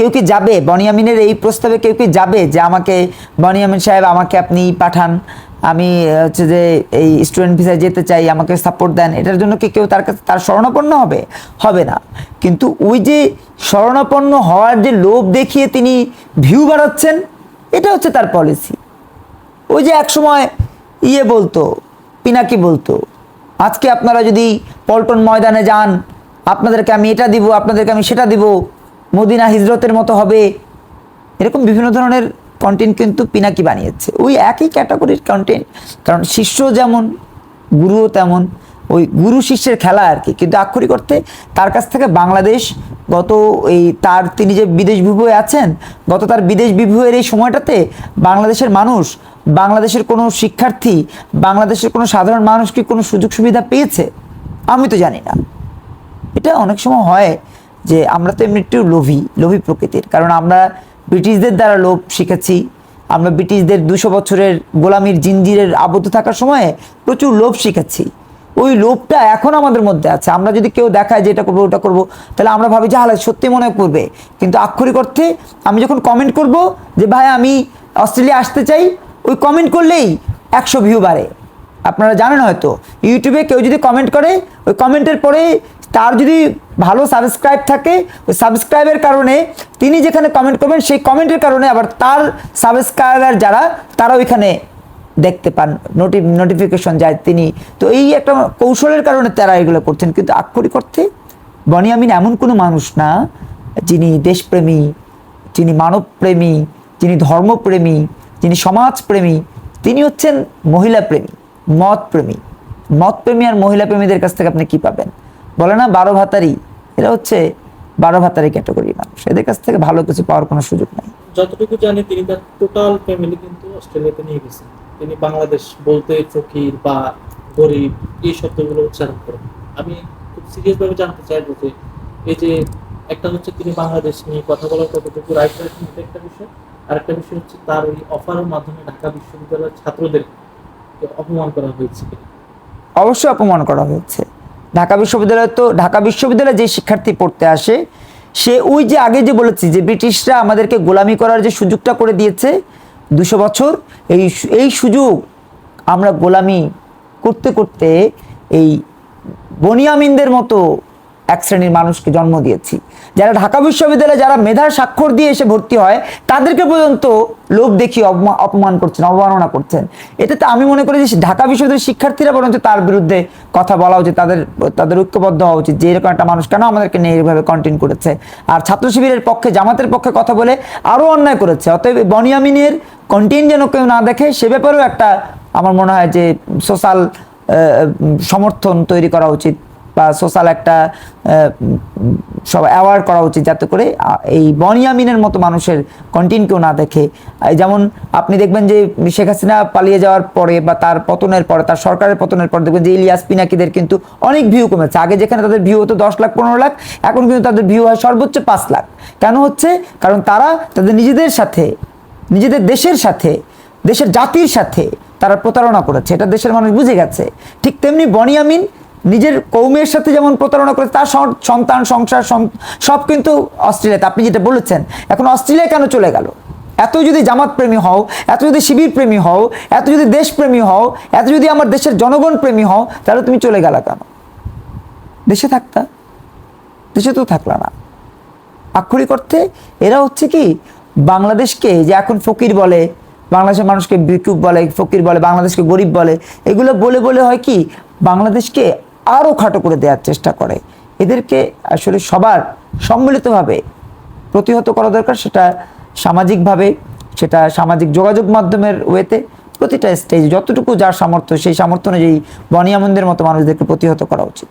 কেউ কি যাবে? বনিয়ামিনের এই প্রস্তাবে কেউ কি যাবে যে আমাকে, বনিয়ামিন সাহেব আমাকে আপনি পাঠান? আমি হচ্ছে যে এই স্টুডেন্ট ভিসায় যেতে চাই, আমাকে সাপোর্ট দেন। এটার জন্য কি কেউ তার কাছে, তার শরণাপন্ন হবে? হবে না। কিন্তু ওই যে শরণাপন্ন হওয়ার যে লোভ দেখিয়ে তিনি ভিউ বাড়াচ্ছেন, এটা হচ্ছে তার পলিসি ওই যে একসময় ইয়ে বলতো, পিনাকি বলতো, আজকে আপনারা যদি পল্টন ময়দানে যান, আপনাদেরকে আমি এটা দিব, আপনাদেরকে আমি সেটা দিব মদিনা হিজরতের মতো হবে। এরকম বিভিন্ন ধরনের কন্টেন্ট কিন্তু পিনাকি বানিয়েছে। ওই একই ক্যাটাগরির কন্টেন্ট কারণ শিষ্য যেমন, গুরুও তেমন, ওই গুরু শিষ্যের খেলা আর কি। কিন্তু আক্ষরিক অর্থে তার কাছ থেকে বাংলাদেশ গত এই তার তিনি যে বিদেশ বিভুয়ে আছেন, গত তার বিদেশ বিভুয়ের এই সময়টাতে বাংলাদেশের মানুষ, বাংলাদেশের কোনো শিক্ষার্থী, বাংলাদেশের কোনো সাধারণ মানুষ কি কোনো সুযোগ সুবিধা পেয়েছে? আমি তো জানি না। এটা অনেক সময় হয় যে আমরা তো এমনি একটু লোভী লোভী প্রকৃতির। কারণ আমরা ব্রিটিশদের দ্বারা লোভ শিখেছি। আমরা ব্রিটিশদের দুশো বছরের গোলামির জিঞ্জিরের আবদ্ধ থাকার সময়ে প্রচুর লোভ শিখেছি। ওই লোভটা এখন আমাদের মধ্যে আছে। আমরা যদি কেউ দেখায় যে এটা করব, ওটা করব, তাহলে আমরা ভাবি যে হালে সত্যি মনে করবে কিন্তু আক্ষরিক অর্থে আমি যখন কমেন্ট করব যে, ভাই, আমি অস্ট্রেলিয়া আসতে চাই, ওই কমেন্ট করলেই একশো ভিউ বাড়ে। আপনারা জানেন হয়তো। ইউটিউবে কেউ যদি কমেন্ট করে, ওই কমেন্টের পরে তার যদি ভালো সাবস্ক্রাইব থাকে, ওই সাবস্ক্রাইবের কারণে তিনি যেখানে কমেন্ট করবেন, সেই কমেন্টের কারণে আবার তার সাবস্ক্রাইবার যারা, তারা ওইখানে দেখতে পান নোটি নোটিফিকেশন যায় তিনি। তো এই একটা কৌশলের কারণে তারা এগুলো করছেন। কিন্তু আক্ষরিক অর্থে বনিয়ামিন এমন কোনো মানুষ না, যিনি দেশপ্রেমী, যিনি মানবপ্রেমী, যিনি ধর্মপ্রেমী, যিনি সমাজপ্রেমী, তিনি হচ্ছেন মহিলা প্রেমী মত প্রেমী মত প্রেমী আর মহিলা প্রেমীদের কাছ থেকে আপনি কি পাবেন? বলে না, বারো ভাতারি এরা হচ্ছে বারো ভাতারি ক্যাটাগরির মানুষ। এদের কাছ থেকে ভালো কিছু পাওয়ার কোনো সুযোগ নেই। যতটুকু জানি তিনি তার টোটাল ফ্যামিলি কিন্তু অস্ট্রেলিয়াতে নিয়ে গেছেন। তিনি বাংলাদেশ বলতে ফকির বা গরিব এই শব্দগুলো উচ্চারণ করেন। আমি খুব সিরিয়াস ভাবে জানতে চাইব যে এই যে একটা হচ্ছে তিনি বাংলাদেশ নিয়ে কথা বলার কতটুকু রাইট করেছেন এটা একটা বিষয়। আর একটা বিষয় হচ্ছে তার ওই অফারের মাধ্যমে ঢাকা বিশ্ববিদ্যালয়ের ছাত্রদের অপমান করা হয়েছে অবশ্যই অপমান করা হয়েছে। ঢাকা বিশ্ববিদ্যালয় তো ঢাকা বিশ্ববিদ্যালয়ে যে শিক্ষার্থী পড়তে আসে, সে ওই যে আগে যে বলেছি যে ব্রিটিশরা আমাদেরকে গোলামি করার যে সুযোগটা করে দিয়েছে, দুশো বছর, এই এই সুযোগ আমরা গোলামি করতে করতে এই বনিয়ামিনদের মতো এক শ্রেণির মানুষকে জন্ম দিয়েছি। যারা ঢাকা বিশ্ববিদ্যালয়ে যারা মেধার স্বাক্ষর দিয়ে এসে ভর্তি হয়, তাদেরকে পর্যন্ত লোভ দেখিয়ে অপমা- অপমান করছেন, অবমাননা করছেন। এতে তো আমি মনে করি যে ঢাকা বিশ্ববিদ্যালয়ের শিক্ষার্থীরা বরঞ্চ তার বিরুদ্ধে কথা বলা উচিত, তাদের তাদের ঐক্যবদ্ধ হওয়া উচিত যে এরকম একটা মানুষ কেন আমাদেরকে নিয়ে এইভাবে কন্টিনিউ করেছে। আর ছাত্র শিবিরের পক্ষে, জামাতের পক্ষে কথা বলে আরও অন্যায় করেছে। অতএব বনিয়ামিনের কন্টেন্ট যেন কেউ না দেখে, সে ব্যাপারেও একটা আমার মনে হয় যে সোশ্যাল সমর্থন তৈরি করা উচিত। বা সোশ্যাল একটা সব অ্যাওয়ার্ড করা উচিত যাতে করে এই বনিয়ামিনের মতো মানুষের কন্টেন্ট কেউ না দেখে। যেমন আপনি দেখবেন যে শেখ হাসিনা পালিয়ে যাওয়ার পরে বা তার পতনের পরে, তার সরকারের পতনের পরে দেখবেন যে ইলিয়াস পিনাকিদের কিন্তু অনেক ভিউ কমেছে। আগে যেখানে তাদের ভিউ হতো দশ লাখ, পনেরো লাখ, এখন কিন্তু তাদের ভিউ হয় সর্বোচ্চ পাঁচ লাখ। কেন হচ্ছে? কারণ তারা তাদের নিজেদের সাথে, নিজেদের দেশের সাথে, দেশের জাতির সাথে তারা প্রতারণা করেছে। এটা দেশের মানুষ বুঝে গেছে। ঠিক তেমনি বনিয়ামিন নিজের কৌমের সাথে যেমন প্রতারণা করেছে তার সন্তান, সংসার সব কিন্তু অস্ট্রেলিয়াতে। আপনি যেটা বলেছেন, এখন অস্ট্রেলিয়া কেন চলে গেল? এত যদি জামাত প্রেমী হও, এত যদি শিবির প্রেমী হও, এত যদি দেশপ্রেমী হও, এত যদি আমার দেশের জনগণ প্রেমী হও, তাহলে তুমি চলে গেলা কেন? দেশে থাকতা? দেশে তো থাকলা না। আক্ষরিক অর্থে এরা হচ্ছে কি, বাংলাদেশকে যে এখন ফকির বলে, বাংলাদেশের মানুষকে বিকুব বলে, ফকির বলে, বাংলাদেশকে গরিব বলে, এগুলো বলে বলে হয় কি, বাংলাদেশকে আরও খাটো করে দেওয়ার চেষ্টা করে। এদেরকে আসলে সবার সম্মিলিতভাবে প্রতিহত করা দরকার, সেটা সামাজিকভাবে, সেটা সামাজিক যোগাযোগ মাধ্যমের ওয়েতে প্রতিটা স্টেজ যতটুকু যার সামর্থ্য, সেই সামর্থ্য অনুযায়ী বনিয়ামন্দের মতো মানুষদেরকে প্রতিহত করা উচিত।